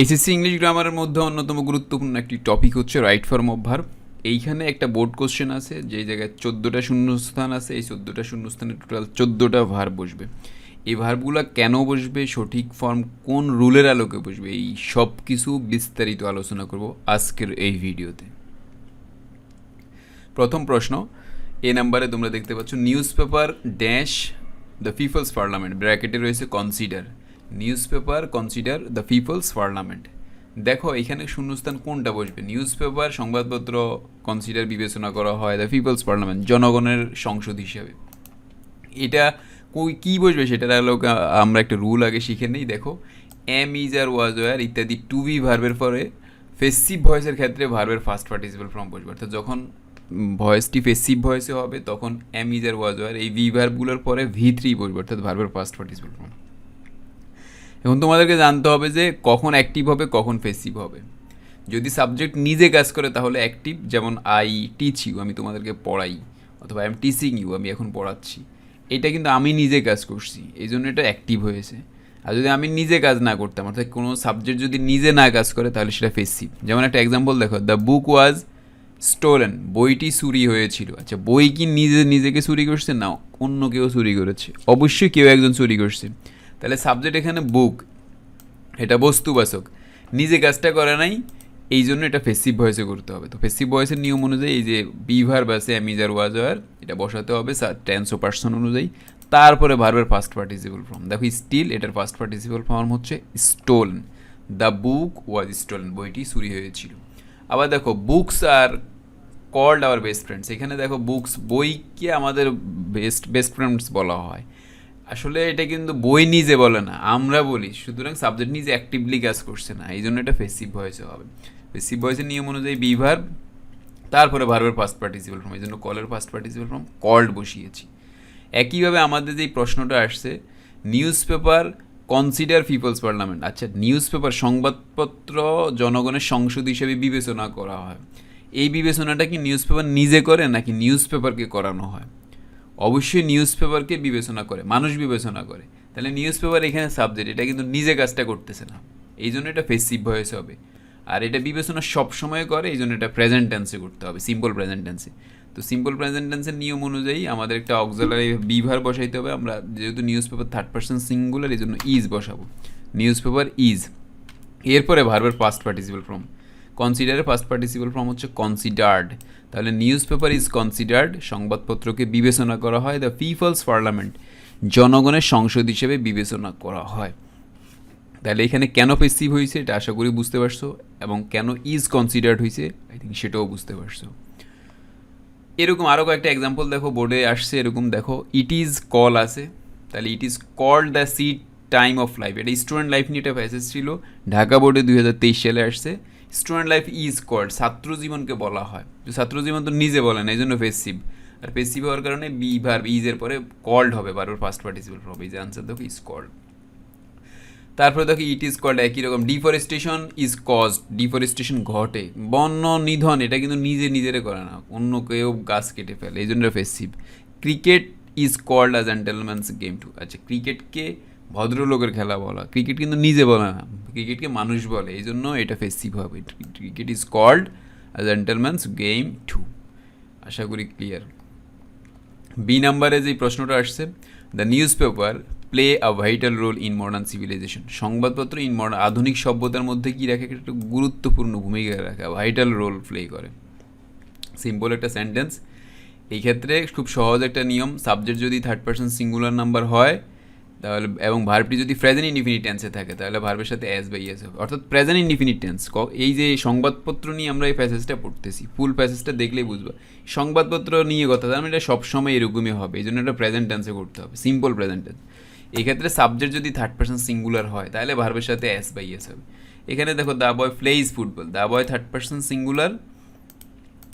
HSC English গ্রামারের মধ্যে অন্যতম গুরুত্বপূর্ণ একটি টপিক হচ্ছে রাইট ফর্ম অফ এইখানে একটা বোর্ড কোশ্চেন আছে, যে জায়গায় চোদ্দোটা শূন্যস্থান আছে, এই চোদ্দোটা শূন্যস্থানে টোটাল চোদ্দোটা ভার্ব বসবে। এই ভার্বগুলো কেন বসবে, সঠিক ফর্ম কোন রুলের আলোকে বসবে, এই সব কিছু বিস্তারিত আলোচনা করব আজকের এই ভিডিওতে। প্রথম প্রশ্ন, এ নাম্বারে তোমরা দেখতে পাচ্ছ newspaper dash the people's parliament ব্র্যাকেটে রয়েছে consider newspaper consider the people's parliament দেখো, এখানে শূন্যস্থান কোনটা বসবে? নিউজ পেপার সংবাদপত্র কনসিডার বিবেচনা করা হয় দ্য পিপলস পার্লামেন্ট জনগণের সংসদ হিসাবে। এটা কই, কী বসবে সেটার আলোকে আমরা একটা রুল আগে শিখে নেই, দেখো। Am is are was were ইত্যাদি টু বি ভার্বের পরে ফেসিভ ভয়েসের ক্ষেত্রে ভার্বের ফার্স্ট পার্টিসিপাল ফর্ম বসবে। অর্থাৎ যখন ভয়েসটি ফেসিভ ভয়েসে হবে, তখন am is are was were এই ভি ভার্বগুলোর পরে ভি থ্রি বসবে, অর্থাৎ ভার্বের ফার্স্ট পার্টিসিপাল ফর্ম এখন তোমাদেরকে জানতে হবে যে কখন অ্যাক্টিভ হবে, কখন ফেসিভ হবে। যদি সাবজেক্ট নিজে কাজ করে তাহলে অ্যাক্টিভ যেমন আই টিচ ইউ আমি তোমাদেরকে পড়াই, অথবা আই এম টিচিং ইউ আমি এখন পড়াচ্ছি। এটা কিন্তু আমি নিজে কাজ করছি, এই জন্য এটা অ্যাক্টিভ হয়েছে। আর যদি আমি নিজে কাজ না করতাম, অর্থাৎ কোনো সাবজেক্ট যদি নিজে না কাজ করে, তাহলে সেটা ফেসিভ যেমন একটা এক্সাম্পল দেখো দ্য বুক ওয়াজ স্টোলেন বইটি চুরি হয়েছিল। আচ্ছা বই কি নিজে, নিজেকে চুরি করছে না অন্য কেউ চুরি করেছে? অবশ্যই কেউ একজন চুরি করছে। তাহলে সাবজেক্ট এখানে বুক এটা বস্তুবাচক নিজে কাজটা করে নাই, এই জন্য এটা ফেসিভ ভয়েসে করতে হবে। তো ফেসিভ ভয়েসের নিয়ম অনুযায়ী এই যে বিভার বাসে অ্যামিজার ওয়াজার এটা বসাতে হবে টেন্স ও পার্সন অনুযায়ী। তারপরে ভার্বের ফার্স্ট পার্টিসিপল ফর্ম দেখো স্টিল এটার ফার্স্ট পার্টিসিপল ফর্ম হচ্ছে stolen the book was stolen বইটি চুরি হয়েছিল। আবার দেখো books are called our best friends এখানে দেখো বুকস বইকে আমাদের বেস্ট বেস্ট ফ্রেন্ডস বলা হয়। আসলে এটা কিন্তু বই নিজে বলে না, আমরা বলি। সুতরাং সাবজেক্ট নিজে অ্যাক্টিভলি কাজ করছে না এই জন্য এটা ফেসিভ ভয়েসে হবে। ফেসিভ ভয়েসের নিয়ম অনুযায়ী বিভার, তারপরে ভার্বের ফার্স্ট পার্টিসিপাল ফর্ম এই জন্য কলের ফার্স্ট পার্টিসিপাল ফর্ম কল্ড বসিয়েছি। একইভাবে আমাদের যেই প্রশ্নটা আসছে newspaper consider people's parliament আচ্ছা নিউজ পেপার সংবাদপত্র জনগণের সংসদ হিসেবে বিবেচনা করা হয়। এই বিবেচনাটা কি নিউজ পেপার নিজে করে, নাকি নিউজ পেপারকে করানো হয়? অবশ্যই নিউজ পেপারকে বিবেচনা করে, মানুষ বিবেচনা করে। তাহলে নিউজ পেপার এখানে সাবজেক্ট এটা কিন্তু নিজে কাজটা করতেছে না। এই জন্য এটা ফেসিভ ভয়েস হবে। আর এটা বিবেচনা সব সময় করে, এই জন্য এটা প্রেজেন্ট টেন্সে করতে হবে সিম্পল প্রেজেন্ট টেন্সে তো সিম্পল প্রেজেন্ট টেন্সের নিয়ম অনুযায়ী আমাদের একটা অক্সিলারি বিভার বসাইতে হবে। আমরা যেহেতু newspaper third person singular এই জন্য ইজ বসাবো। নিউজ পেপার ইজ এরপরে ভার্বের ফার্স্ট পার্টিসিপাল ফর্ম কনসিডারের ফার্স্ট পার্টিসিপাল ফর্ম হচ্ছে কনসিডার্ড তাহলে নিউজ পেপার ইজ কনসিডার্ড সংবাদপত্রকে বিবেচনা করা হয় দ্য পিপলস পার্লামেন্ট জনগণের সংসদ হিসেবে বিবেচনা করা হয়। তাহলে এখানে কেন পেসিভ হয়েছে এটা আশা করি বুঝতে পারছ, এবং কেন ইজ কনসিডার্ড হয়েছে আই থিঙ্ক সেটাও বুঝতে পারছ। এরকম আরও কয়েকটা এক্সাম্পল দেখো বোর্ডে আসছে, এরকম দেখো ইট ইজ কল আছে, তাহলে it is call the seed time of life এটা স্টুডেন্ট লাইফ নিয়ে একটা প্যাসেজ ছিল, ঢাকা বোর্ডে দুই হাজার তেইশ সালে আসছে স্টুডেন্ট লাইফ ইজ কল্ড, ছাত্র জীবনকে বলা হয়। ছাত্র জীবন তো নিজে বলে না এই জন্য ফেসিভ আর ফেসিভ হওয়ার কারণে বি ভার্ব ইজের পরে কল্ড হবে বারবার ফার্স্ট পার্টিসিপাল হবে যে আনসার দেখো ইজ কল্ড তারপরে দেখো ইট ইজ কল্ড একই রকম ডিফরেস্টেশন ইজ কজ ডিফরেস্টেশন ঘটে। বন্য, নিধন, এটা কিন্তু নিজে নিজেরে করে না, অন্য কেউ গাছ কেটে ফেলে এই জন্য passive cricket is called a gentleman's game too আচ্ছা ক্রিকেটকে ভদ্রলোকের খেলা বলা ক্রিকেট কিন্তু নিজে বলে না ক্রিকেটকে মানুষ বলে এই জন্য এটা ফেসিভ হবে। Cricket is called gentleman's game too আশা করি ক্লিয়ার বি নাম্বারে যে প্রশ্নটা আসছে the newspaper play a vital role in modern civilization সংবাদপত্র ইন মডার্ন আধুনিক সভ্যতার মধ্যে কী রাখে? একটা গুরুত্বপূর্ণ ভূমিকা রাখে ভাইটাল রোল প্লে করে। সিম্পল একটা সেন্টেন্স এই ক্ষেত্রে খুব সহজ একটা নিয়ম সাবজেক্ট যদি থার্ড পার্সন সিঙ্গুলার নাম্বার হয় তাহলে, এবং ভার্বটি যদি প্রেজেন্ট ইনডিফিনিট টেন্সে থাকে, তাহলে ভার্বের সাথে অ্যাস বাই এস হবে। অর্থাৎ প্রেজেন্ট ইনডিফিনিট টেন্স এই যে সংবাদপত্র নিয়ে আমরা এই প্যাসেজটা পড়তেছি ফুল প্যাসেজটা দেখলেই বুঝব। সংবাদপত্র নিয়ে কথা, তার মানে এটা সবসময় এরকমই হবে, এই জন্য এটা প্রেজেন্ট টেন্সে করতে হবে সিম্পল প্রেজেন্ট টেন্স এক্ষেত্রে সাবজেক্ট যদি থার্ড পার্সন সিঙ্গুলার হয়, তাহলে ভার্বের সাথে অ্যাস বাই এস হবে। এখানে দেখো the boy plays football the boy third person singular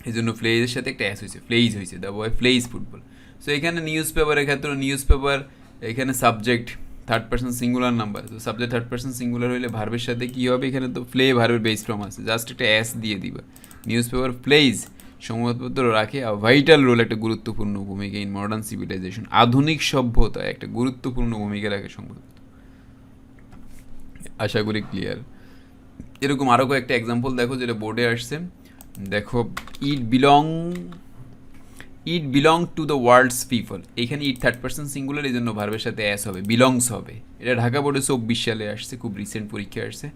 এই জন্য প্লেইজের সাথে একটা অ্যাস হয়েছে প্লেইজ হয়েছে the boy plays football so এখানে নিউজ পেপারের ক্ষেত্রে নিউজ পেপার এখানে subject third person singular number তো সাবজেক্ট থার্ড পার্সন সিঙ্গুলার হলে ভার্বের সাথে কী হবে? এখানে তো প্লে ভার্বের বেস ফর্ম আছে। জাস্ট একটা অ্যাস দিয়ে দিবা। নিউজ পেপার প্লেইজ সংবাদপত্র রাখে। ভাইটাল রোল একটা গুরুত্বপূর্ণ ভূমিকা ইন মডার্ন সিভিলাইজেশন আধুনিক সভ্যতায় একটা গুরুত্বপূর্ণ ভূমিকা রাখে সংবাদপত্র আশা করি ক্লিয়ার এরকম আরও কয়েকটা এক্সাম্পল দেখো যেটা বোর্ডে আসছে। দেখো it belong it belong to the world's people. এখানে ইট থার্ড পার্সন সিঙ্গুলার এই জন্য ভার্বের সাথে অ্যাস হবে বিলংস হবে। এটা ঢাকা বোর্ডে চব্বিশ সালে আসছে, খুব রিসেন্ট পরীক্ষা আসছে।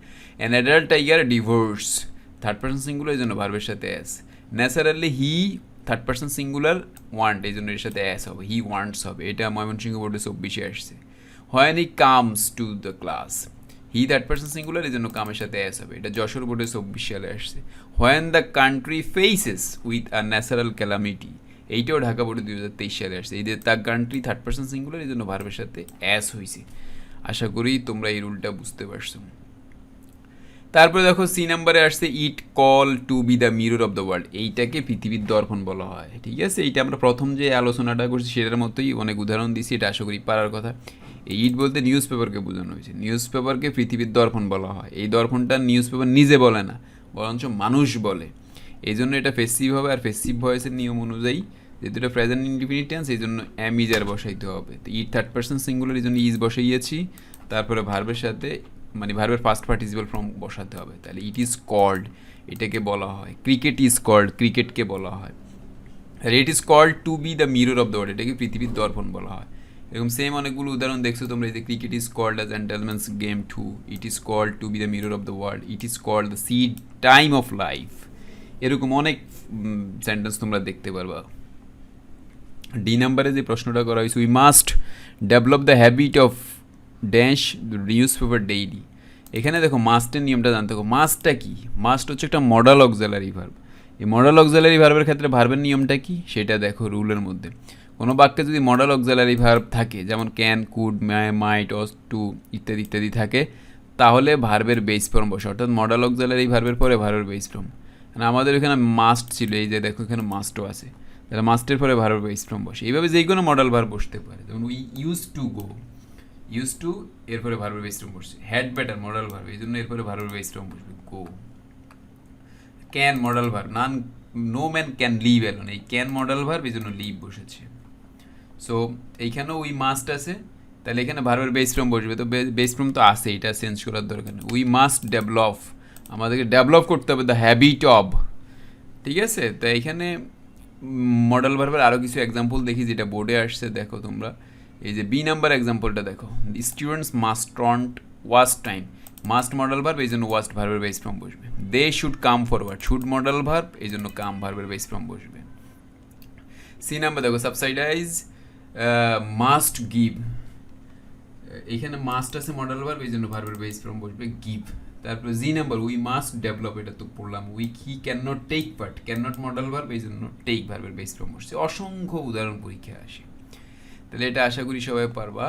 An adult tiger devours third person singular এই জন্য ভার্বের সাথে S naturally he third person singular want এই জন্য এর সাথে অ্যাস হবে হি ওয়ান্টস হবে। এটা ময়মনসিংহ বোর্ডে চব্বিশে আসছে। When he comes to the class he third person singular এই জন্য কামের সাথে অ্যাস হবে। এটা যশোর বোর্ডে চব্বিশ সালে আসছে। When the country faces with a natural calamity এইটাও ঢাকা বোর্ডে দুই হাজার তেইশ সালে আসছে। এই যে the country third person singular এই জন্য ভার্বের সাথে অ্যাস হয়েছে আশা করি তোমরা এই রুলটা বুঝতে পারছ। তারপরে দেখো সি নাম্বারে আসছে it call to be the mirror of the world এইটাকে পৃথিবীর দর্পণ বলা হয়। ঠিক আছে? এইটা আমরা প্রথম যে আলোচনাটা করছি সেটার মতোই অনেক উদাহরণ দিছি, এটা আশা করি পারার কথা। এই ইট বলতে নিউজ পেপারকে বোঝানো হয়েছে। নিউজ পেপারকে পৃথিবীর দর্পণ বলা হয়। এই দর্পণটা নিউজ পেপার নিজে বলে না, বরঞ্চ মানুষ বলে। এই জন্য এটা ফেসিভ হবে আর ফেসিভ ভয়েসের নিয়ম অনুযায়ী যেহেতু এটা প্রেজেন্ট ইনডিফিনিট টেন্স এই জন্য এম ইজ আর বসাইতে হবে। তো ইট থার্ড পার্সন সিঙ্গুলার এই জন্য ইজ বসাইয়েছি। তারপরে ভার্বের সাথে মানে ভার্বের ফার্স্ট পার্টিসিপাল ফর্ম বসাতে হবে। তাহলে ইট ইজ কল্ড এটাকে বলা হয়। ক্রিকেট ইজ কল্ড ক্রিকেটকে বলা হয়। আর it is called to be the mirror of the world এটাকে পৃথিবীর দর্পণ বলা হয়। এরকম সেম অনেকগুলো উদাহরণ দেখছ তোমরা, এই যে cricket is called as gentleman's game too it is called to be the mirror of the world it is called the seed time of life এরকম অনেক সেন্টেন্স তোমরা দেখতে পারবা। ডি নাম্বারে যে প্রশ্নটা করা হয়েছে we must develop the habit of dash newspaper daily এখানে দেখো মাস্টের নিয়মটা জানতে হবে। মাস্টটা কি? মাস্ট হচ্ছে একটা মডাল অক্সালারি ভার্ব এই মডাল অক্সালারি ভার্বের ক্ষেত্রে ভার্বের নিয়মটা কি? সেটা দেখো রুলের মধ্যে। কোনো বাক্যে যদি মডাল অক্সালারি ভার্ব থাকে, যেমন ক্যান কুড মাইট অস টু ইত্যাদি ইত্যাদি থাকে, তাহলে ভার্বের বেস ফর্ম বসে। অর্থাৎ মডাল অক্সালারি ভার্বের পরে ভার্বের বেস ফর্ম আমাদের এখানে মাস্ট ছিল, এই যে দেখো এখানে মাস্টও আছে। তাহলে মাস্টের পরে ভার্বের বেস ফর্ম বসে। এইভাবে যে কোনো মডেল ভার্ব বসতে পারে। যেমন we use to go use to এরপরে ভার্বের বেস ফর্ম বসছে। হ্যাড বেটার মডেল ভার্ব, এই জন্য এরপরে ভার্বের বেস ফর্ম বসবে। Go can model verb none no man can live alone এই ক্যান মডেল ভার্ব, এই জন্য লিভ বসেছে। সো এইখানেও উই মাস্ট আছে। তাহলে এখানে ভার্বের বেস ফর্ম বসবে। তো বেস ফর্ম তো আছে, এটা চেঞ্জ করার দরকার নেই। উই মাস্ট ডেভেলপ আমাদেরকে ডেভেলপ করতে হবে দ্য হ্যাবিট অব ঠিক আছে? তো এখানে মডেল ভার্বের আরও কিছু এক্সাম্পল দেখি যেটা বোর্ডে আসছে, দেখো তোমরা। এই যে বি নাম্বার এক্সাম্পলটা দেখো। Students must not waste time must modal verb এই জন্য ওয়াস্ট ভার্বের বেস ফর্ম বসবে। They should come forward should modal verb এই জন্য কাম ভার্বের বেস ফর্ম বসবে। সি নাম্বার দেখো সাবসাইডাইজ মাস্ট গিভ এখানে মাস্ট আছে মডেল ভার্ব এই জন্য ভার্বের বেস ফর্ম বসবে গিভ তারপরে G number we must develop এটা তো পড়লাম we he can not take part can not modal verb এই জন্য টেক ভার্বের বেস ফর্ম বসছে অসংখ্য উদাহরণ পরীক্ষা আসে। তাহলে এটা আশা করি সবাই পারবা।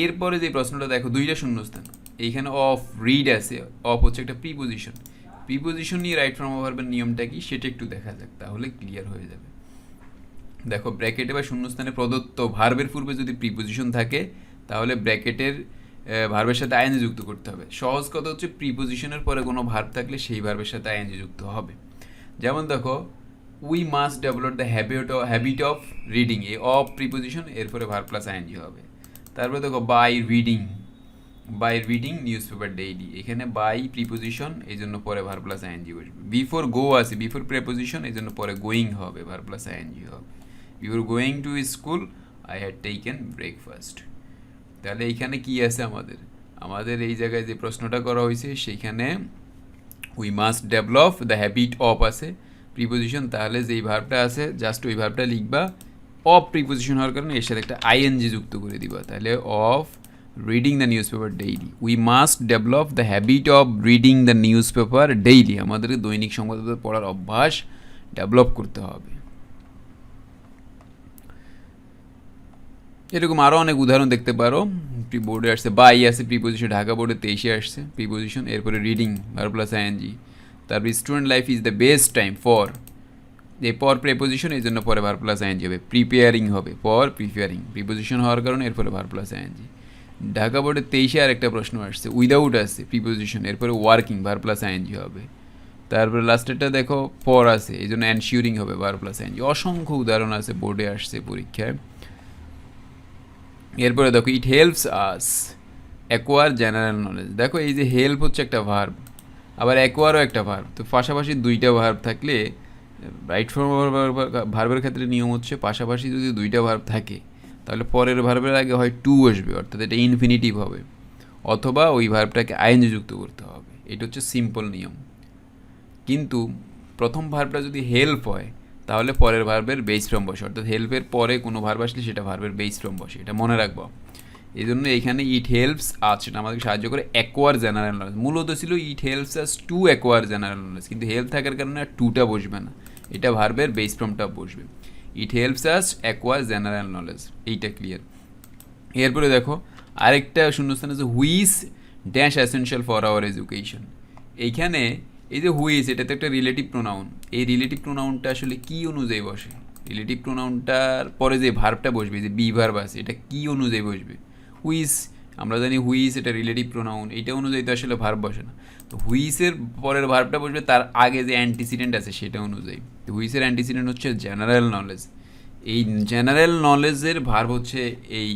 এরপরে যে প্রশ্নটা দেখো, দুইটা শূন্যস্থান। এইখানে অফ রিড আছে অফ হচ্ছে একটা প্রিপোজিশন প্রিপোজিশন নিয়ে রাইট ফর্ম ভার্বের নিয়মটা কি? সেটা একটু দেখা যাক, তাহলে ক্লিয়ার হয়ে যাবে। দেখো ব্র্যাকেটে বা শূন্যস্থানে প্রদত্ত ভার্বের পূর্বে যদি প্রিপোজিশন থাকে, তাহলে ব্র্যাকেটের ভার্বের সাথে আইএনজি যুক্ত করতে হবে। সহজ কথা হচ্ছে প্রিপোজিশনের পরে কোনো ভার্ব থাকলে সেই ভার্বের সাথে আইএনজি যুক্ত হবে। যেমন দেখো we must develop the habit of habit of reading A of preposition এরপরে ভার প্লাস আইএনজি হবে। তারপরে দেখো by reading by reading newspaper daily এখানে বাই প্রিপোজিশন এই জন্য পরে ভার প্লাস আইএনজি বসবে। বিফোর গো আছে বিফোর প্রিপোজিশন এই জন্য পরে গোয়িং হবে ভার প্লাস আইএনজি হবে। Before going to school I had taken breakfast তাহলে এইখানে কি আছে আমাদের? আমাদের এই জায়গায় যে প্রশ্নটা করা হয়েছে, সেইখানে we must develop the habit of আছে। প্রিপোজিশন তাহলে যেই ভার্বটা আছে জাস্ট ওই ভার্বটা লিখবা। অফ প্রিপোজিশন হওয়ার কারণে এর সাথে একটা আইএনজি যুক্ত করে দিবা। তাহলে of reading the newspaper daily we must develop the habit of reading the newspaper daily আমাদের দৈনিক সংবাদপত্র পড়ার অভ্যাস ডেভেলপ করতে হবে। এরকম আরও অনেক উদাহরণ দেখতে পারো। প্রি বোর্ডে আসছে, বাই আছে প্রিপোজিশন ঢাকা বোর্ডে তেইশে আসছে প্রিপোজিশন এরপরে রিডিং ভার প্লাস আইএনজি তারপর student life is the best time for এই পর প্রেপোজিশন এই জন্য পরে ভার প্লাস আইএনজি হবে। প্রিপেয়ারিং হবে, পর প্রিপেয়ারিং প্রিপোজিশন হওয়ার কারণে এরপরে ভার প্লাস আইএনজি ঢাকা বোর্ডে তেইশে আর একটা প্রশ্ন আসছে উইদাউট আসছে প্রিপোজিশন এরপরে ওয়ার্কিং ভার প্লাস আইএনজি হবে। তারপরে লাস্টেরটা দেখো পর আছে এই জন্য অ্যানশিওরিং হবে ভার প্লাস আইএনজি অসংখ্য উদাহরণ আছে, বোর্ডে আসছে পরীক্ষায়। এরপরে দেখো it helps us acquire general knowledge দেখো, এই যে হেল্প হচ্ছে একটা ভার্ব আবার অ্যাকোয়ারও একটা ভার্ব তো পাশাপাশি দুইটা ভার্ব থাকলে রাইট ফর্ম ভার্বের ক্ষেত্রে নিয়ম হচ্ছে পাশাপাশি যদি দুইটা ভার্ব থাকে, তাহলে পরের ভার্বের আগে হয় টু আসবে, অর্থাৎ এটা ইনফিনিটিভ হবে, অথবা ওই ভার্বটাকে আইনজি যুক্ত করতে হবে। এটা হচ্ছে সিম্পল নিয়ম। কিন্তু প্রথম ভার্বটা যদি হেল্প হয় তাহলে পরের ভার্বের বেস ফ্রম বসে, অর্থাৎ হেল্পের পরে কোনো ভার্ব আসলে সেটা ভার্বের বেস ফ্রম বসে, এটা মনে রাখব। এই জন্য এখানে ইট হেল্পস আজ সেটা আমাদেরকে সাহায্য করে অ্যাকোয়ার জেনারেল নলেজ মূলত ছিল it helps us to acquire general knowledge কিন্তু হেল্প থাকার কারণে আর টুটা বসবে না, এটা ভার্বের বেস ফ্রমটা বসবে। It helps us acquire general knowledge এইটা ক্লিয়ার এরপরে দেখো, আরেকটা শূন্যস্থান আছে which dash essential for our education এইখানে এই যে হুইস এটা তো একটা রিলেটিভ প্রোনাউন এই রিলেটিভ প্রোনাউনটা আসলে কি অনুযায়ী বসে? রিলেটিভ প্রোনাউনটার পরে যে ভার্বটা বসবে যে বি ভার্ব আছে, এটা কি অনুযায়ী বসবে? হুইস আমরা জানি হুইস এটা রিলেটিভ প্রোনাউন এটা অনুযায়ী তো আসলে ভার্ব বসে না। তো হুইসের পরের ভার্বটা বসবে, তার আগে যে অ্যান্টিসিডেন্ট আছে সেটা অনুযায়ী। তো হুইসের অ্যান্টিসিডেন্ট হচ্ছে জেনারেল নলেজ এই জেনারেল নলেজের ভার্ব হচ্ছে এই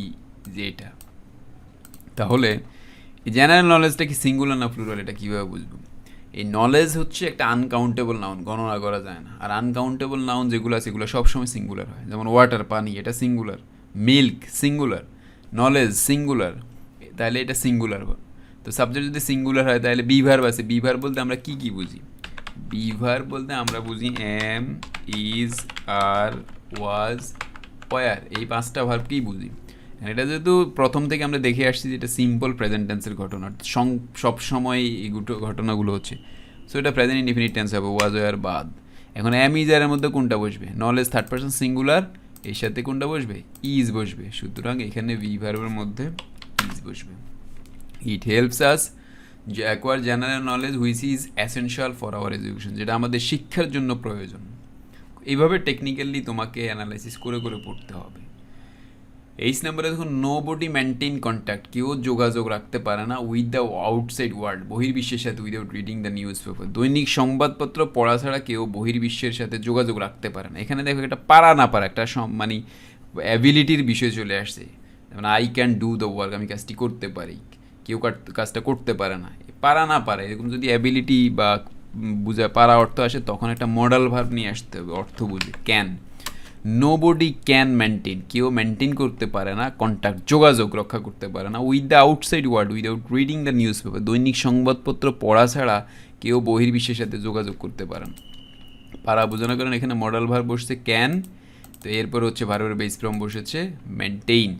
যে এটা। তাহলে, এই জেনারেল নলেজটা কি সিঙ্গুলার না প্লুরাল এটা কীভাবে বুঝব? এই নলেজ হচ্ছে একটা আনকাউন্টেবল নাউন গণনা করা যায় না। আর আনকাউন্টেবল নাউন যেগুলো আছে সেগুলো সবসময় সিঙ্গুলার হয়। যেমন ওয়াটার পানি, এটা singular milk singular knowledge singular তাহলে এটা সিঙ্গুলার তো সাবজেক্ট যদি সিঙ্গুলার হয়, তাহলে বিভার আছে। বিভার বলতে আমরা কি কি বুঝি? বিভার বলতে আমরা বুঝি am is are was were এই পাঁচটা ভার্বকেই বুঝি? এটা যেহেতু প্রথম থেকে আমরা দেখে আসছি যে এটা সিম্পল প্রেজেন্ট টেন্সের ঘটনা সব সময় এই ঘটনাগুলো হচ্ছে। সো এটা প্রেজেন্ট ইনডিফিনিট টেন্স হবে ওয়াজ ওয়ার বাদ। এখন আর এর মধ্যে কোনটা বসবে? নলেজ থার্ড পার্সন সিঙ্গুলার এর সাথে কোনটা বসবে? ইজ বসবে। সুতরাং এখানে ভি ভার্বের মধ্যে ইজ বসবে। ইট হেল্পস আস যে acquire general knowledge which is essential for our education যেটা আমাদের শিক্ষার জন্য প্রয়োজন। এইভাবে টেকনিক্যালি তোমাকে অ্যানালাইসিস করে করে পড়তে হবে। এইচ নাম্বারে দেখুন নো বডি মেনটেন কন্ট্যাক্ট কেউ যোগাযোগ রাখতে পারে না উইথ দ্য আউটসাইড ওয়ার্ল্ড বহির্বিশ্বের সাথে without reading the newspaper দৈনিক সংবাদপত্র পড়া ছাড়া কেউ বহির্বিশ্বের সাথে যোগাযোগ রাখতে পারে না। এখানে দেখো, একটা পারা না পারা, একটা মানে অ্যাবিলিটির বিষয় চলে আসছে। যেমন I can do the work আমি কাজটি করতে পারি। কেউ কাজটা করতে পারে না। পারা না পারে, এরকম যদি অ্যাবিলিটি বা বুঝা, পারা অর্থ আসে, তখন একটা মডেল ভাব নিয়ে আসতে হবে, অর্থ বুঝে can nobody can maintain কেউ মেনটেন করতে পারে না কন্ট্যাক্ট যোগাযোগ রক্ষা করতে পারে না। With the outside world without reading the newspaper দৈনিক সংবাদপত্র পড়া ছাড়া কেউ বহির্বিশ্বের সাথে যোগাযোগ করতে পারে না। পারা বোঝানো কারণে এখানে মডেল ভার বসছে ক্যান তো এরপর হচ্ছে ভার্বের বেস ফ্রম বসেছে maintain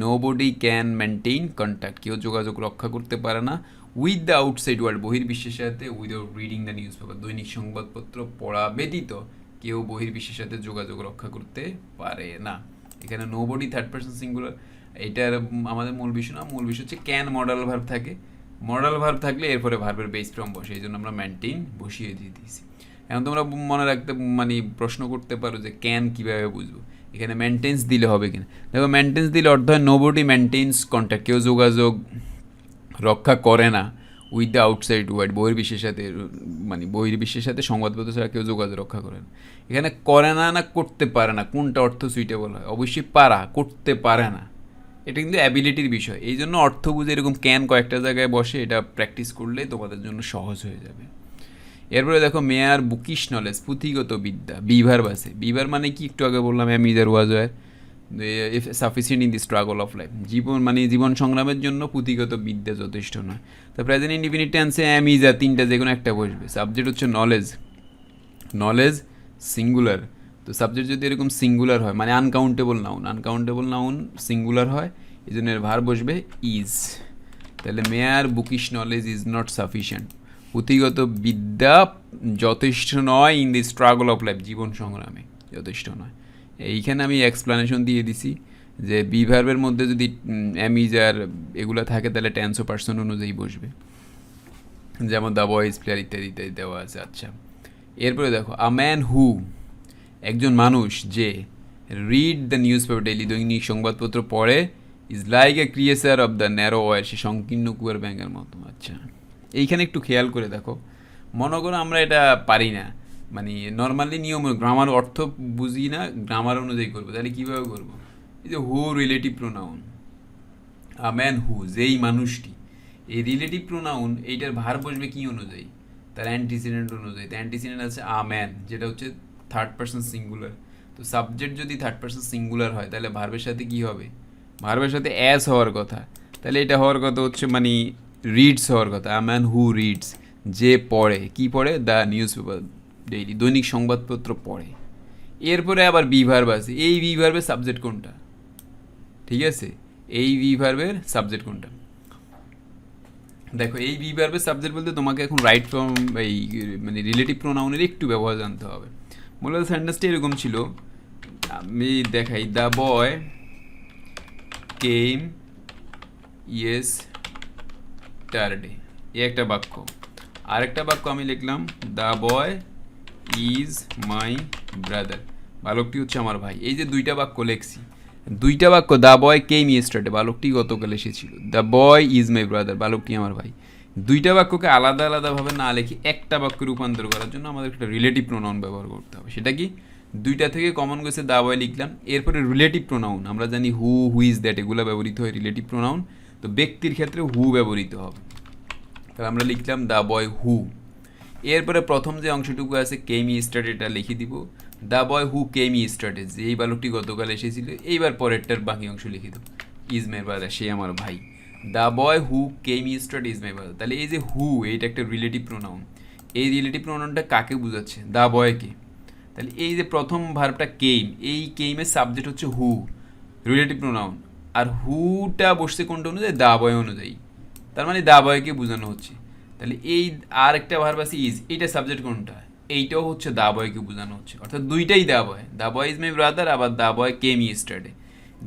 nobody can maintain contact কেউ যোগাযোগ রক্ষা করতে পারে না। উইথ দ্য আউটসাইড ওয়ার্ল্ড বহির্বিশ্বের সাথে without reading the newspaper দৈনিক সংবাদপত্র পড়া ব্যতীত কেউ বহির্বিশ্বের সাথে যোগাযোগ রক্ষা করতে পারে না। এখানে nobody third person singular এটার আমাদের মূল বিষয় না, মূল বিষয় হচ্ছে ক্যান মডেল ভার্ব থাকে। মডেল ভার্ব থাকলে এরপরে ভার্বের বেস ফ্রম বসে, এই জন্য আমরা মেনটেন বসিয়ে দিয়ে দিয়েছি। এখন তোমরা মনে রাখতে মানে প্রশ্ন করতে পারো যে ক্যান কীভাবে বুঝব। এখানে মেনটেন্স দিলে হবে কিনা। দেখো মেনটেন্স দিলে অর্থ হয় নো বডি মেনটেন্স কন্ট্যাক্ট কেউ যোগাযোগ রক্ষা করে না। উইথ দ্য আউটসাইড ওয়ার্ল্ড বহির্বিশ্বের সাথে মানে বহির্বিশ্বের সাথে সংবাদপত্র ছাড়া কেউ যোগাযোগ রক্ষা করে না। এখানে করে না না করতে পারে না, কোনটা অর্থ সুইটেবল হয়? অবশ্যই পারা, করতে পারে না। এটা কিন্তু অ্যাবিলিটির বিষয়। এই জন্য অর্থ বুঝে এরকম ক্যান কয়েকটা জায়গায় বসে এটা প্র্যাকটিস করলে তোমাদের জন্য সহজ হয়ে যাবে। এরপরে দেখো, মেয়ার বুকিশ নলেজ পুঁথিগত বিদ্যা, বিভার বাসে। বিভার মানে কি? একটু আগে বললাম অ্যামিজার ওয়াজ হয় sufficient in the struggle of life জীবন মানে জীবন সংগ্রামের জন্য পুঁথিগত বিদ্যা যথেষ্ট নয়। তো প্রেজেন্ট ইন্ডিফিনিট টেন্সে অ্যামিজা তিনটা যে কোনো একটা বসবে। সাবজেক্ট হচ্ছে নলেজ নলেজ সিঙ্গুলার তো সাবজেক্ট যদি এরকম সিঙ্গুলার হয় মানে uncountable noun uncountable noun singular হয়, এই জন্য এর ভার বসবে ইজ তাহলে mere bookish knowledge is not sufficient পুঁথিগত বিদ্যা যথেষ্ট নয় in the struggle of life জীবন সংগ্রামে। যথেষ্ট নয়। এইখানে আমি এক্সপ্লানেশন দিয়ে দিছি যে বি ভার্বের মধ্যে যদি অ্যামিজ আর এগুলো থাকে তাহলে টেন্স পার্সন অনুযায়ী বসবে। যেমন দ্য বয়েজ প্লেয়ার ইত্যাদি ইত্যাদি দেওয়া আছে আচ্ছা। এরপরে দেখো আ ম্যান হু একজন মানুষ যে read the newspaper daily দৈনিক সংবাদপত্র পড়ে is like a creature of the narrow well সে সংকীর্ণ কুয়ার ব্যাঙের মতো আচ্ছা। এইখানে একটু খেয়াল করে দেখো। মনে করো আমরা এটা পারি না। মানে নর্মালি নিয়ম গ্রামার অর্থ বুঝি না গ্রামার অনুযায়ী করব। তাহলে কীভাবে করব? এই যে who relative pronoun a man who যেই মানুষটি, এই রিলেটিভ প্রোনাউন এইটার ভার বসবে কী অনুযায়ী? তার অ্যান্টিসিডেন্ট অনুযায়ী। অ্যান্টিসিডেন্ট আছে আ ম্যান যেটা হচ্ছে থার্ড পার্সন সিঙ্গুলার তো সাবজেক্ট যদি থার্ড পার্সন সিঙ্গুলার হয়, তাহলে ভার্বের সাথে কী হবে? ভার্বের সাথে অ্যাস হওয়ার কথা। তাহলে এটা হওয়ার কথা হচ্ছে মানে রিডস হওয়ার কথা। আ ম্যান হু রিডস যে পড়ে। কি পড়ে? দ্য নিউজ পেপার ডেইলি দৈনিক সংবাদপত্র পড়ে। এরপরে আবার বি ভার্ব আছে। এই বি ভার্বের সাবজেক্ট কোনটা? ঠিক আছে? এই বি ভার্বের সাবজেক্ট কোনটা? দেখো, এই বি ভার্বের সাবজেক্ট বলতে তোমাকে এখন রাইট ফর্ম এই মানে রিলেটিভ প্রোনাউনের একটু ব্যবহার জানতে হবে। মূলত সেন্টেন্সটা এরকম ছিল। আমি দেখাই দ্য বয় কেম ইয়েস টারডে এই একটা বাক্য। আরেকটা বাক্য আমি লিখলাম the boy is my brother বালকটি হচ্ছে আমার ভাই। এই যে দুইটা বাক্য লেখছি। দুইটা বাক্য দ্য বয় কেম ইয়েস্টারডে বালকটি গতকাল এসেছিল। The boy is my brother বালকটি আমার ভাই। দুইটা বাক্যকে আলাদা আলাদাভাবে না লিখে একটা বাক্যে রূপান্তর করার জন্য আমাদের একটা রিলেটিভ প্রোনাউন ব্যবহার করতে হবে। সেটা কি? দুইটা থেকে কমন গেছে দা বয় লিখলাম। এরপরে রিলেটিভ প্রোনাউন আমরা জানি হু হু ইজ দ্যাট এগুলো ব্যবহৃত হয় রিলেটিভ প্রোনাউন তো ব্যক্তির ক্ষেত্রে হু ব্যবহৃত হবে। তাহলে আমরা লিখলাম দ্য বয় হু এরপরে প্রথম যে অংশটুকু আছে কেমি স্টার্ট এটা লিখে দিব। দ্য বয় হু কেমি স্টার্টে যে এই বালকটি গতকাল এসেছিল, এইবার পরেরটার বাকি অংশ লিখে দেবো। ইজ ব্রাদার সে আমার ভাই। The boy who came start is brother তাহলে এই যে হু এইটা একটা রিলেটিভ প্রোনাউন এই রিলেটিভ প্রোনাউনটা কাকে বোঝাচ্ছে? দ্য বয়কে তাহলে এই যে প্রথম ভার্বটা কেম এই কেইমের সাবজেক্ট হচ্ছে হু রিলেটিভ প্রোনাউন আর হুটা বসছে কোনটা অনুযায়ী? দা বয় অনুযায়ী। তার মানে দা বয়কে বোঝানো হচ্ছে। তাহলে এই আর একটা ভার্ব আছে ইজ এইটা সাবজেক্ট কোনটা? এইটাও হচ্ছে দা বয়কে বোঝানো হচ্ছে। অর্থাৎ দুইটাই দা বয়। দা বয় ইজ মাই ব্রাদার আবার দা বয় কেম ইস্টারডে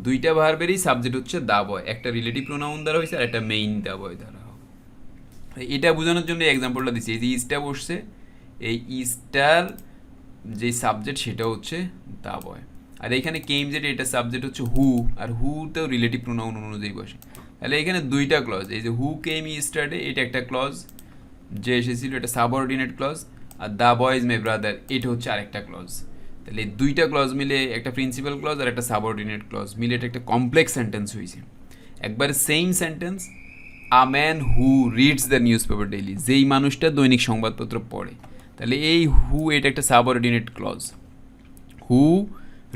দুইটা ভার্বেরই সাবজেক্ট হচ্ছে দা বয়। একটা রিলেটিভ প্রোনাউন দ্বারা হয়েছে আর একটা মেইন দা বয় দ্বারা। এটা বোঝানোর জন্য এক্সাম্পলটা দিচ্ছি। এই যে ইজটা বসছে, এই ইজটার যে সাবজেক্ট সেটা হচ্ছে দা বয়। আর এখানে কেম যেটা এটা সাবজেক্ট হচ্ছে হু আর হুতেও রিলেটিভ প্রোনাউন অনুযায়ী বসে। তাহলে এখানে দুইটা ক্লজ এই যে হু কেম স্টার্টে এটা একটা ক্লজ যে এসেছিল এটা subordinate clause R the boy is my brother এটা হচ্ছে আরেকটা ক্লজ তাহলে দুইটা ক্লজ মিলে একটা প্রিন্সিপাল ক্লজ আর একটা সাবঅর্ডিনেট ক্লজ মিলে এটা একটা কমপ্লেক্স সেন্টেন্স হয়েছে একবার same sentence a man who reads the newspaper daily যেই মানুষটা দৈনিক সংবাদপত্র পড়ে। তাহলে এই হু এটা একটা সাবঅর্ডিনেট ক্লজ হু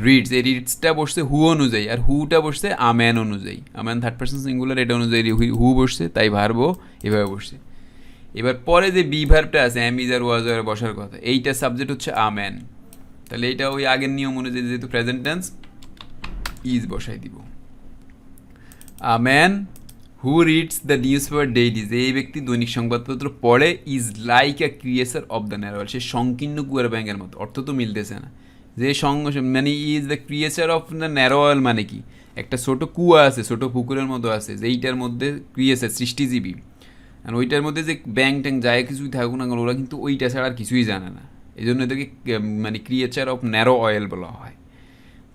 রিডস এই রিডসটা বসছে হু অনুযায়ী, আর হুটা বসছে আম্যান অনুযায়ী। আম্যান থার্ড পার্সন সিঙ্গুলার এটা অনুযায়ী হু বসছে, তাই ভার্বও এভাবে বসছে। এবার পরে যে বি ভার্বটা আছে অ্যাম ইজ আর ওয়াজ আর বসার কথা, এইটা সাবজেক্ট হচ্ছে আম্যান তাহলে এটা ওই আগের নিয়ম অনুযায়ী যেহেতু প্রেজেন্ট টেন্স ইজ বসাই দিব। A man who reads the newspaper daily যে এই ব্যক্তি দৈনিক সংবাদপত্র পড়ে is like a creature of the narrow well সে সংকীর্ণ কুয়ার ব্যাংকের মতো, অর্থ তো মিলতেছে না। যে সঙ্গ মানে is the creature of the narrow well মানে কি? একটা ছোট কুয়া আছে, ছোট পুকুরের মতো আছে, যেইটার মধ্যে ক্রিয়েচার সৃষ্টিজীবী। আর ওইটার মধ্যে যে ব্যাং ট্যাং যায় কিছুই থাকুক না ওরা কিন্তু ওইটা ছাড়া আর কিছুই জানে না। এই জন্য এদেরকে মানে ক্রিয়েচার অফ ন্যারো অয়েল বলা হয়।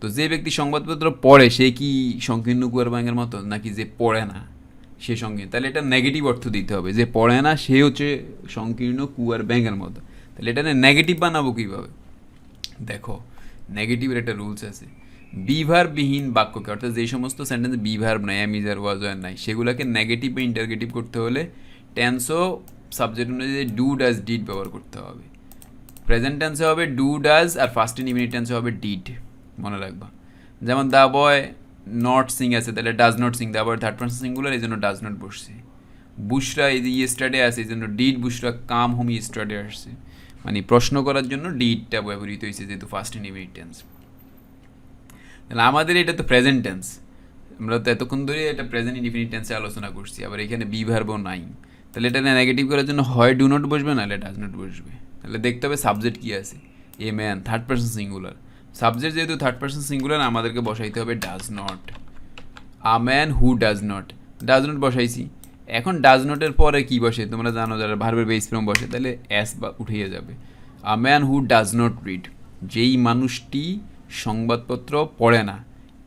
তো যে ব্যক্তি সংবাদপত্র পড়ে, সে কি সংকীর্ণ কুয়ার ব্যাংকের মতো, নাকি যে পড়ে না, সে সঙ্গে? তাহলে এটা নেগেটিভ অর্থ দিতে হবে। যে পড়ে না, সে হচ্ছে সংকীর্ণ কুয়ার ব্যাংকের মতো। তাহলে এটা নেগেটিভ বানাবো কীভাবে? দেখো নেগেটিভের একটা রুলস আছে। বিভারবিহীন বাক্যকে, অর্থাৎ যে সমস্ত সেন্টেন্স বিভার নাই অ্যামিজার ওয়াজ নাই, সেগুলোকে নেগেটিভ বা ইন্টারগেটিভ করতে হলে টেন্সও সাবজেক্ট অনুযায়ী ডু ডাজ ডিড ব্যবহার করতে হবে। প্রেজেন্ট টেন্সে হবে ডু ডাজ আর ফার্স্ট ইন ইমিনিট টেন্সে হবে ডিড মনে রাখবা। যেমন দ্য বয় নট সিং আছে, তাহলে does not sing the boy third person singular এই জন্য ডাজ নট বসছে। বুশরা এই যে ইয়েস্টারডে আছে, এই জন্য did Bushra come home yesterday আসছে। মানে প্রশ্ন করার জন্য ডিডটা ব্যবহৃত হয়েছে, যেহেতু ফার্স্ট ইন ইমিনিট টেন্স তাহলে আমাদের এটা তো প্রেজেন্ট টেন্স আমরা তো এতক্ষণ ধরে এটা প্রেজেন্ট ইনডিফিনিট টেন্সে আলোচনা করছি, আবার এখানে বি ভার্বও নাই। তাহলে এটা নেগেটিভ করার জন্য হয় ডু নট বসবে, নাহলে ডাজ নট বসবে। তাহলে দেখতে হবে সাবজেক্ট কী আছে a man third person singular subject যেহেতু থার্ড পার্সন সিঙ্গুলার আমাদেরকে বসাইতে হবে does not a man who does not does not বসাইছি। এখন ডাজ নটের পরে কি বসে? তোমরা জানো যারা ভার্বের বেস ফ্রম বসে, তাহলে অ্যাস বা উঠিয়ে যাবে। A man who does not read যেই মানুষটি সংবাদপত্র পড়ে না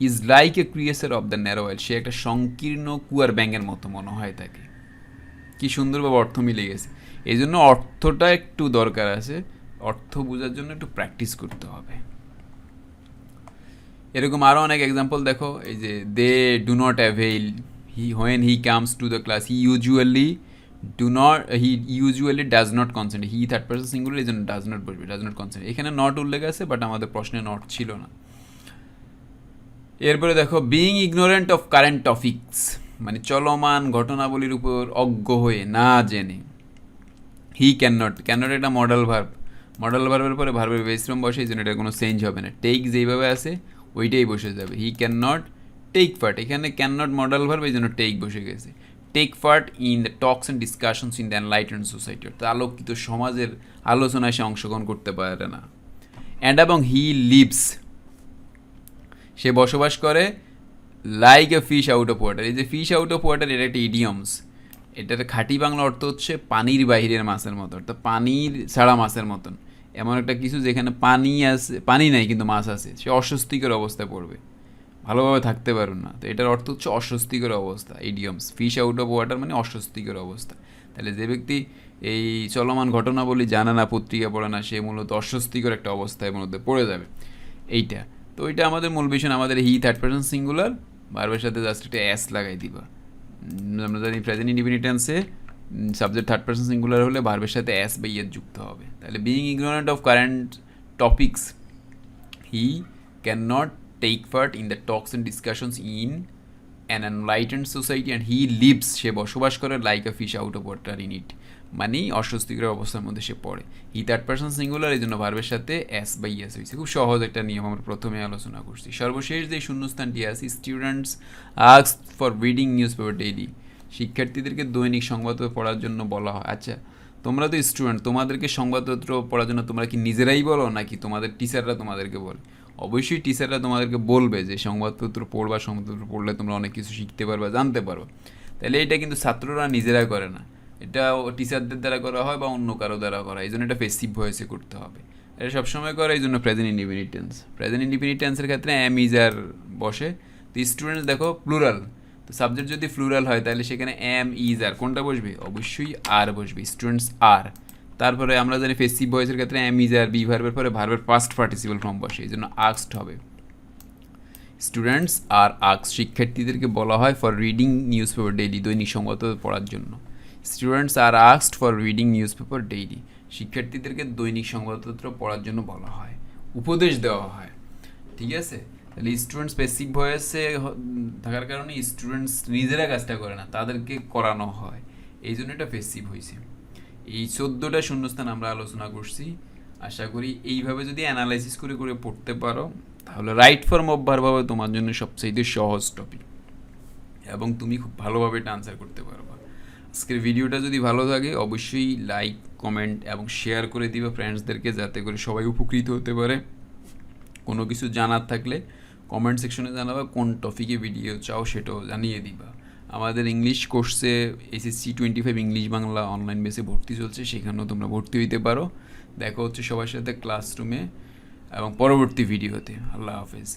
is like a creature of the narrow well সে একটা সংকীর্ণ কুয়ার ব্যাঙের মতো মনে হয় তাকে। কি সুন্দরভাবে অর্থ মিলে গেছে। এই জন্য অর্থটা একটু দরকার আছে। অর্থ বোঝার জন্য একটু প্র্যাকটিস করতে হবে। এরকম আরও অনেক এক্সাম্পল দেখো, এই যে they do not avail he when he comes to the class he usually do not he usually does not consent he third person singular এই জন্য ডাজ নট বসবে ডাজ নট কনসেন্ট এখানে নট উল্লেখ আছে but আমাদের প্রশ্নে not ছিল না। এরপরে দেখো being ignorant of current topics মানে চলমান ঘটনাবলীর উপর অজ্ঞ হয়ে না জেনে। He can not can not একটা মডেল ভার্ব মডেল ভার্বের পরে ভার্বের বেসরম বসে, এই জন্য এটা কোনো চেঞ্জ হবে না। টেক যেইভাবে আছে, ওইটাই বসে যাবে। He can not take part এখানে ক্যান নট মডেল ভার্ব এই জন্য টেক বসে গেছে। Take part in the talks and discussions in the enlightened society অর্থাৎ আলোকিত সমাজের আলোচনায় সে অংশগ্রহণ করতে পারে না। অ্যান্ড এবং হি লিভস সে বসবাস করে like a fish out of water এই যে ফিশ আউট অফ ওয়াটার এটা একটা ইডিয়মস এটার খাঁটি বাংলা অর্থ হচ্ছে পানির বাহিরের মাছের মতো, অর্থাৎ পানির ছাড়া মাছের মতন। এমন একটা কিছু যেখানে পানি আছে, পানি নাই কিন্তু মাছ আছে, সে অস্বস্তিকর অবস্থায় পড়বে। ভালোভাবে থাকতে পারুন না। তো এটার অর্থ হচ্ছে অস্বস্তিকর অবস্থা idioms fish out of water মানে অস্বস্তিকর অবস্থা। তাহলে যে ব্যক্তি এই চলমান ঘটনাবলী জানে না, পত্রিকা পড়ে না, সে মূলত অস্বস্তিকর একটা অবস্থায় মধ্যে পড়ে যাবে। এইটা। তো এটা আমাদের মূল বিষয়, আমাদের হি থার্ড পার্সন সিঙ্গুলার বারবার সাথে জাস্ট একটা অ্যাস লাগাই দিবা। আমরা জানি প্রেজেন্ট ইন্ডিপেন্ডেন্সে সাবজেক্ট থার্ড পার্সন সিঙ্গুলার হলে ভার্বের সাথে অ্যাস বা ইয়ের যুক্ত হবে। তাহলে being ignorant of current topics he can not take part in the talks and discussions in an enlightened society and he lives সে বসবাস করে like a fish out of water in it মানে অস্বস্তিকর অবস্থার মধ্যে সে পড়ে। হি থার্ড পার্সন সিঙ্গুলার এই জন্য ভার্বের সাথে এস বা ইয়েস হয়েছে। খুব সহজ একটা নিয়ম আমরা প্রথমে আলোচনা করছি। সর্বশেষ যে শূন্যস্থানটি আছে students ask for reading newspaper daily শিক্ষার্থীদেরকে দৈনিক সংবাদপত্র পড়ার জন্য বলা হয়। আচ্ছা তোমরা তো স্টুডেন্ট তোমাদেরকে সংবাদপত্র পড়ার জন্য তোমরা কি নিজেরাই বলো, নাকি তোমাদের টিচাররা তোমাদেরকে বলে? অবশ্যই টিচাররা তোমাদেরকে বলবে যে সংবাদপত্র পড়বা, সংবাদপত্র পড়লে তোমরা অনেক কিছু শিখতে পারবা, জানতে পারো তাহলে এটা কিন্তু ছাত্ররা নিজেরা করে না। এটা টিচারদের দ্বারা করা হয় বা অন্য কারও দ্বারা করা এই জন্য এটা ফেসিভ ভয়েসে করতে হবে। এটা সবসময় করে, এই জন্য present independent tense present independent টেন্সের ক্ষেত্রে এম ইজ আর বসে। তো স্টুডেন্টস দেখো প্লুরাল তো সাবজেক্ট যদি ফ্লুরাল হয়, তাহলে সেখানে এম ইজ আর কোনটা বসবে? অবশ্যই আর বসবে। স্টুডেন্টস আর তারপরে আমরা জানি ফেসিভ ভয়েসের ক্ষেত্রে এম ইজ আর বি ভার্বের পরে ভার্বের ফার্স্ট পার্টিসিপাল ফর্ম বসে। এই জন্য আক্সড হবে। স্টুডেন্টস আর আক্স শিক্ষার্থীদেরকে বলা হয় for reading newspaper daily দৈনিক সংবাদপত্র পড়ার জন্য। স্টুডেন্টস আর আক্সড for reading newspaper daily শিক্ষার্থীদেরকে দৈনিক সংবাদপত্র পড়ার জন্য বলা হয়, উপদেশ দেওয়া হয়। ঠিক আছে? তাহলে স্টুডেন্ট স্পেসিফিক ভয়েসে থাকার কারণে স্টুডেন্টস নিজেরা কাজটা করে না, তাদেরকে করানো হয়। এই জন্য এটা ফেসিভ হয়েছে এই চোদ্দোটা শূন্যস্থান আমরা আলোচনা করছি। আশা করি এইভাবে যদি অ্যানালাইসিস করে করে পড়তে পারো, তাহলে রাইট ফর্ম অভ্যারভাবে তোমার জন্য সবচেয়ে সহজ টপিক এবং তুমি খুব ভালোভাবে এটা আনসার করতে পারবা। আজকের ভিডিওটা যদি ভালো থাকে, অবশ্যই লাইক কমেন্ট এবং শেয়ার করে দিবে ফ্রেন্ডসদেরকে যাতে করে সবাই উপকৃত হতে পারে। কোনো কিছু জানার থাকলে কমেন্ট সেকশনে জানাবা, কোন টপিকে ভিডিও চাও সেটাও জানিয়ে দিবা। আমাদের ইংলিশ কোর্সে SSC twenty five English Bangla online বেসে ভর্তি চলছে, সেখানেও তোমরা ভর্তি হইতে পারো। দেখা হচ্ছে সবার সাথে ক্লাসরুমে এবং পরবর্তী ভিডিওতে আল্লাহ হাফেজ।